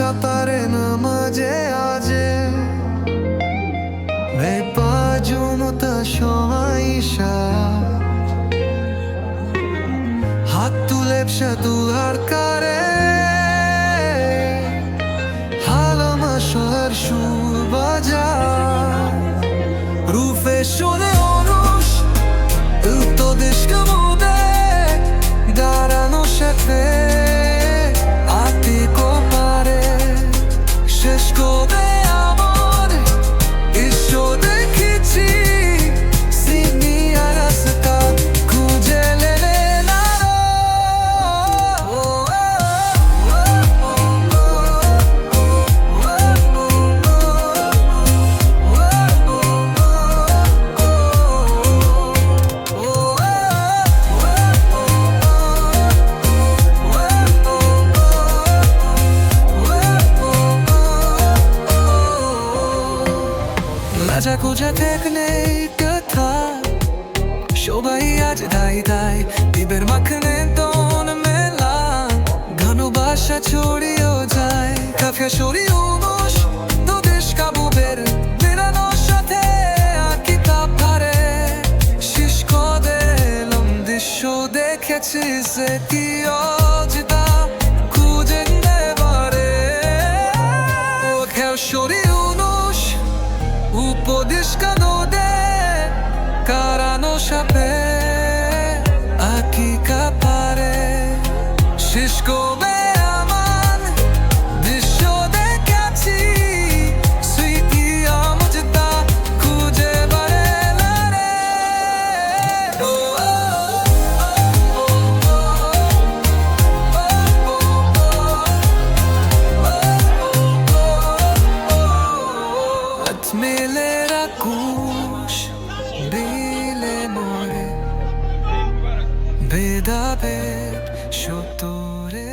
কাতারে নামাজে আজে। রে পাজুমতা সমাইশা হাত তুলেপসা দুলার কারে। হালামা শহর সুর বাজা রুফে শোনে অনুষ তো দেশ কেমন রাজা খুঁজে দেখলে কথা। সবাই আজ দিবের মাখনে মেলা। ঘন বাসা ছড়িয়েও যায়, কাফিয়া সরিয়েও দেখেছি সে কি অজদা খুঁজে নেবারে। ও খেও সাপে আকি কাপারে শেষ যাবে সতরে